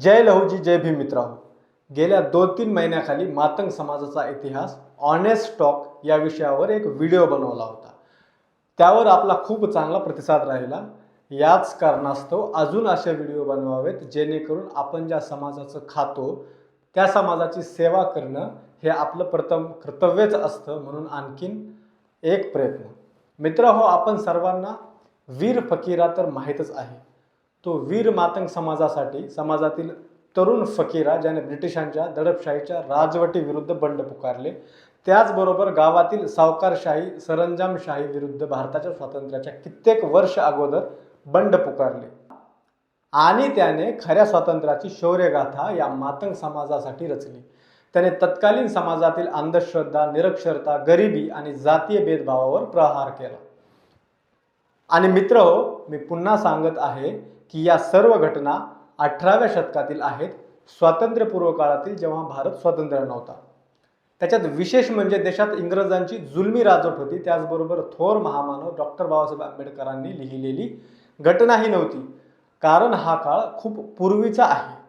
जय लहूजी जय भीम मित्रांनो. गेल्या दोन तीन महिन्याखाली मातंग समाजाचा इतिहास ऑनेस्ट टॉक या विषयावर एक व्हिडिओ बनवला होता. त्यावर आपला खूप चांगला प्रतिसाद राहिला. याच कारणास्तव अजून असे व्हिडिओ बनवावेत जेणेकरून आपण ज्या समाजाचं खातो त्या समाजाची सेवा करणं हे आपलं प्रथम कर्तव्यच असतं म्हणून आणखीन एक प्रयत्न. मित्र हो आपण सर्वांना वीर फकीरा तर माहीतच आहे. तो वीर मातंग समाजासाठी समाजातील तरुण फकीरा ज्याने ब्रिटिशांच्या दडपशाहीच्या राजवटी विरुद्ध बंड पुकारले त्याचबरोबर गावातील सावकारशाही सरंजामशाही विरुद्ध भारताच्या स्वातंत्र्याच्या कित्येक वर्ष अगोदर बंड पुकारले. आणि त्याने खऱ्या स्वातंत्र्याची शौर्यगाथा या मातंग समाजासाठी रचली. त्याने तत्कालीन समाजातील अंधश्रद्धा निरक्षरता गरिबी आणि जातीय भेदभावावर प्रहार केला. आणि मित्र हो मी पुन्हा सांगत आहे की या सर्व घटना अठराव्या शतकातील आहेत. स्वातंत्र्यपूर्व काळातील जेव्हा भारत स्वतंत्र नव्हता. त्याच्यात विशेष म्हणजे देशात इंग्रजांची जुलमी राजवट होती. त्याचबरोबर थोर महामानव डॉक्टर बाबासाहेब आंबेडकरांनी लिहिलेली घटनाही नव्हती. कारण हा काळ खूप पूर्वीचा आहे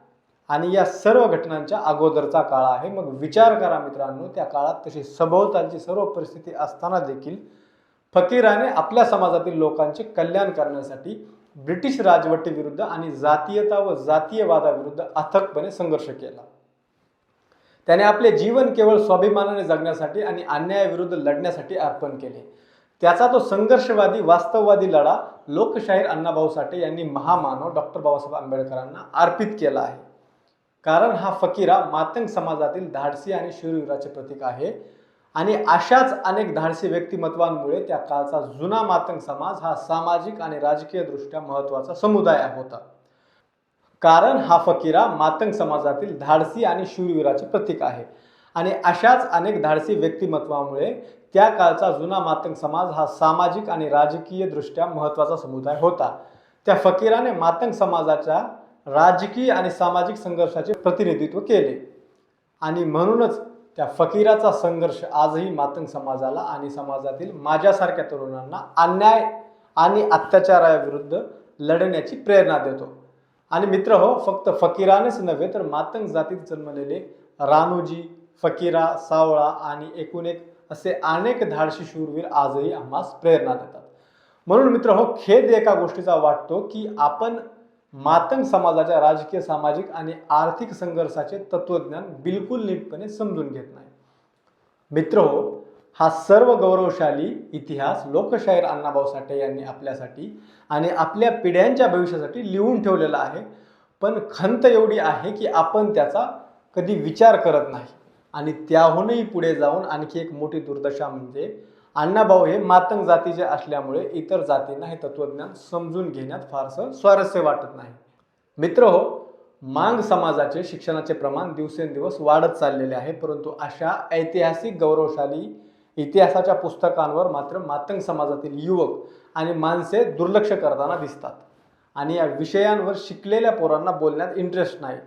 आणि या सर्व घटनांच्या अगोदरचा काळ आहे. मग विचार करा मित्रांनो त्या काळात तशी सभोवतालची सर्व परिस्थिती असताना देखील फकीराने आपल्या समाजातील लोकांचे कल्याण करण्यासाठी ब्रिटिश राजवटीविरुद्ध आणि जातीयता व जातीयवादाविरुद्ध अथकपणे संघर्ष केला. त्याने आपले जीवन केवळ स्वाभिमानाने जगण्यासाठी आणि अन्यायाविरुद्ध लढण्यासाठी अर्पण केले. त्याचा तो संघर्षवादी वास्तववादी लढा लोकशाहीर अण्णाभाऊ साठे यांनी महामानव डॉक्टर बाबासाहेब आंबेडकरांना अर्पित केला आहे. कारण हा फकीरा मातंग समाजातील धाडसी आणि शूरवीराचे प्रतीक आहे. आणि अशाच अनेक धाडसी व्यक्तिमत्वांमुळे त्या काळचा जुना मातंग समाज हा सामाजिक आणि राजकीय दृष्ट्या महत्त्वाचा समुदाय होता. कारण हा फकीरा मातंग समाजातील धाडसी आणि शूरवीराचे प्रतीक आहे. आणि अशाच अनेक धाडसी व्यक्तिमत्वामुळे त्या काळचा जुना मातंग समाज हा सामाजिक आणि राजकीय दृष्ट्या महत्त्वाचा समुदाय होता. त्या फकीराने मातंग समाजाच्या राजकीय आणि सामाजिक संघर्षाचे प्रतिनिधित्व केले. आणि म्हणूनच त्या फकीराचा संघर्ष आजही मातंग समाजाला आणि समाजातील माझ्यासारख्या तरुणांना अन्याय आणि अत्याचाराविरुद्ध लढण्याची प्रेरणा देतो. आणि मित्र हो फक्त फकीरानेच नव्हे तर मातंग जातीत जन्मलेले रानूजी फकीरा सावळा आणि एकूण एक असे अनेक धाडशी शूरवीर आजही आम्हास प्रेरणा देतात. म्हणून मित्र हो खेद एका गोष्टीचा वाटतो की आपण मातंग समाजाच्या राजकीय सामाजिक आणि आर्थिक संघर्षाचे तत्वज्ञान बिलकुल नीटपणे समजून घेत नाही. मित्र हो हा सर्व गौरवशाली इतिहास लोकशाहीर अण्णाभाऊ साठे यांनी आपल्यासाठी आणि आपल्या पिढ्यांच्या भविष्यासाठी लिहून ठेवलेला आहे. पण खंत एवढी आहे की आपण त्याचा कधी विचार करत नाही. आणि त्याहूनही पुढे जाऊन आणखी एक मोठी दुर्दशा म्हणजे अण्णाभाऊ हे मातंग जातीचे असल्यामुळे इतर जातींना हे तत्वज्ञान समजून घेण्यात फारसं स्वारस्य वाटत नाही. मित्र हो मांग समाजाचे शिक्षणाचे प्रमाण दिवसेंदिवस वाढत चाललेले आहे परंतु अशा ऐतिहासिक गौरवशाली इतिहासाच्या पुस्तकांवर मात्र मातंग समाजातील युवक आणि माणसे दुर्लक्ष करताना दिसतात. आणि या विषयांवर शिकलेल्या पोरांना बोलण्यात इंटरेस्ट नाही.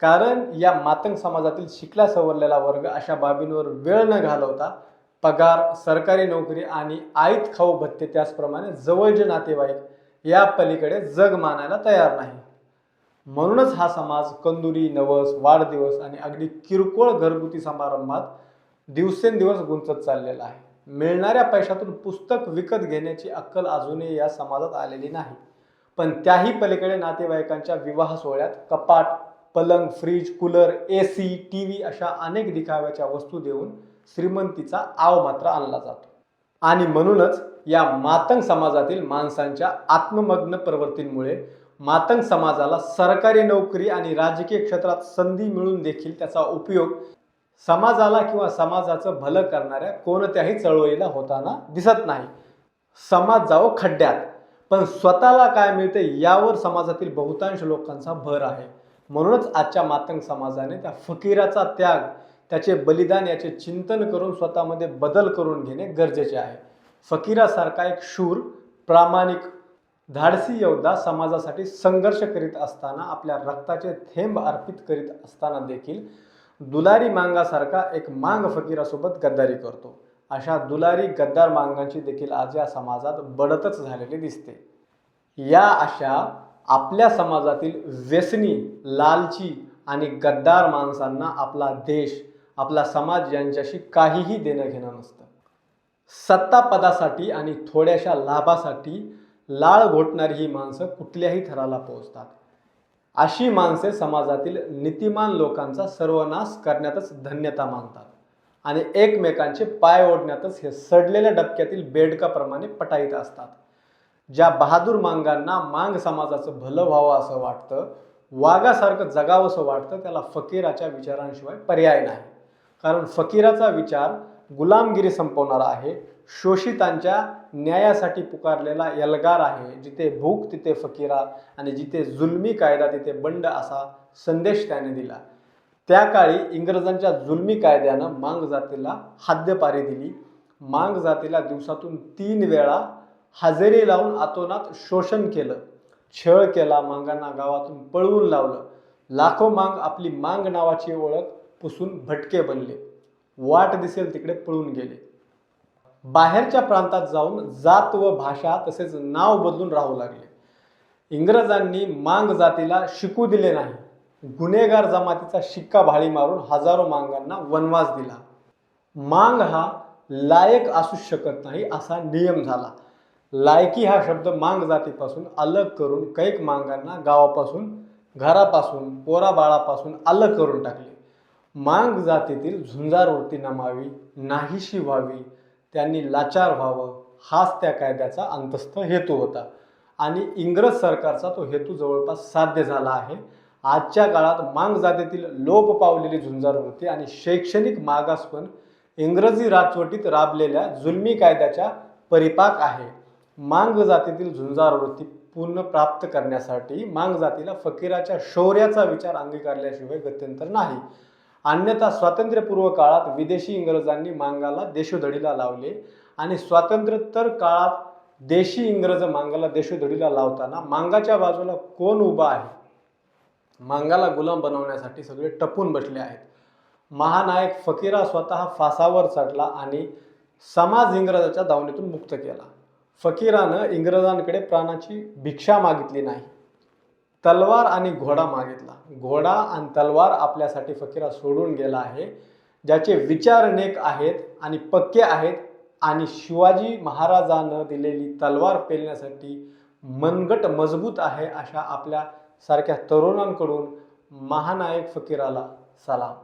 कारण या मातंग समाजातील शिकला सवरलेला वर्ग अशा बाबींवर वेळ न घालवता पगार सरकारी नोकरी आणि आईत खाऊ भत्ते त्याचप्रमाणे जवळचे नातेवाईक या पलीकडे जग मानायला तयार नाही. म्हणूनच हा समाज कंदुरी नवस वाढदिवस आणि अगदी किरकोळ घरगुती समारंभात दिवसेंदिवस गुंतत चाललेला आहे. मिळणाऱ्या पैशातून पुस्तक विकत घेण्याची अक्कल अजूनही या समाजात आलेली नाही. पण त्याही पलीकडे नातेवाईकांच्या विवाह सोहळ्यात कपाट पलंग fridge cooler A C T V अशा अनेक दिखाव्याच्या वस्तू देऊन श्रीमंतीचा आव मात्र आणला जातो. आणि म्हणूनच या मातंग समाजातील माणसांच्या आत्ममग्न प्रवृत्तींमुळे मातंग समाजाला सरकारी नोकरी आणि राजकीय क्षेत्रात संधी मिळून देखील त्याचा उपयोग समाजाला किंवा समाजाचं भलं करणाऱ्या कोणत्याही चळवळीला होताना दिसत नाही. समाज जावो खड्ड्यात पण स्वतःला काय मिळते यावर समाजातील बहुतांश लोकांचा भर आहे. म्हणूनच आजच्या मातंग समाजाने त्या फकीराचा त्याग त्याचे बलिदान याचे चिंतन करून स्वतःमध्ये बदल करून घेणे गरजेचे आहे. फकीरासारखा एक शूर प्रामाणिक धाडसी योद्धा समाजासाठी संघर्ष करीत असताना आपल्या रक्ताचे थेंब अर्पित करीत असताना देखील दुलारी मांगासारखा एक मांग फकीरासोबत गद्दारी करतो. अशा दुलारी गद्दार मांगांची देखील आज या समाजात बढतच झालेली दिसते. या अशा आपल्या समाजातील व्यसनी लालची आणि गद्दार माणसांना आपला देश आपला समाज यांच्याशी काहीही देणं घेणं नसतं. सत्तापदासाठी आणि थोड्याशा लाभासाठी लाळ घोटणारी ही माणसं कुठल्याही थराला पोहोचतात. अशी माणसे समाजातील नीतिमान लोकांचा सर्वनाश करण्यातच धन्यता मानतात आणि एकमेकांचे पाय ओढण्यातच हे सडलेल्या डबक्यातील बेडकाप्रमाणे पटाईत असतात. ज्या बहादूर मांगांना मांग समाजाचं भलं व्हावं असं वाटतं वाघासारखं जगावंसं वाटतं त्याला फकीराच्या विचारांशिवाय पर्याय नाही. कारण फकीराचा विचार गुलामगिरी संपवणारा आहे. शोषितांच्या न्यायासाठी पुकारलेला एल्गार आहे. जिथे भूक तिथे फकीरा आणि जिथे जुलमी कायदा तिथे बंड असा संदेश त्याने दिला. त्या काळी इंग्रजांच्या जुलमी कायद्यानं मांग जातीला हद्यपारी दिली. मांग जातीला दिवसातून तीन वेळा हजेरी लावून आतोनात शोषण केलं. छळ केला मांगांना गावातून पळवून लावलं. लाखो मांग आपली मांग नावाची ओळख पुसून भटके बनले. वाट दिसेल तिकडे पळून गेले. बाहेरच्या प्रांतात जाऊन जात व भाषा तसेच नाव बदलून राहू लागले. इंग्रजांनी मांग जातीला शिकू दिले नाही. गुन्हेगार जमातीचा शिक्का भाळी मारून हजारो मांगांना वनवास दिला. मांग हा लायक असूच शकत नाही असा नियम झाला. लायकी हा शब्द मांग जातीपासून अलग करून कैक मांगांना गावापासून घरापासून पोराबाळापासून अलग करून टाकले. मांग जातीतील झुंजारवृत्ती नमावी नाहीशी व्हावी त्यांनी लाचार व्हावं हाच त्या कायद्याचा अंतस्थ हेतू होता. आणि इंग्रज सरकारचा तो हेतू जवळपास साध्य झाला आहे. आजच्या काळात मांग जातीतील लोप पावलेली झुंजार वृत्ती आणि शैक्षणिक मागासपण इंग्रजी राजवटीत राबलेल्या जुलमी कायद्याच्या परिपाक आहे. मांग जातीतील झुंजारवृत्ती पूर्ण प्राप्त करण्यासाठी मांग जातीला फकीराच्या शौर्याचा विचार अंगीकारल्याशिवाय गत्यंतर नाही. अन्यथा स्वातंत्र्यपूर्व काळात विदेशी इंग्रजांनी मांगाला देशोधडीला लावले. आणि स्वातंत्र्योत्तर काळात देशी इंग्रज मांगाला देशोधडीला लावताना मांगाच्या बाजूला कोण उभा आहे? मांगाला गुलाम बनवण्यासाठी सगळे टपून बसले आहेत. महानायक फकीरा स्वतः फासावर चढला आणि समाज इंग्रजाच्या दावणीतून मुक्त केला. फकीरानं इंग्रजांकडे प्राणाची भिक्षा मागितली नाही. तलवार आणि घोडा मागितला. घोडा आणि तलवार आपल्यासाठी फकीरा सोडून गेला आहे. ज्याचे विचार नेक आहेत आणि पक्के आहेत आणि शिवाजी महाराजानं दिलेली तलवार पेलण्यासाठी मनगट मजबूत आहे अशा आपल्या सारख्या तरुणांकडून महानायक फकीराला सलाम.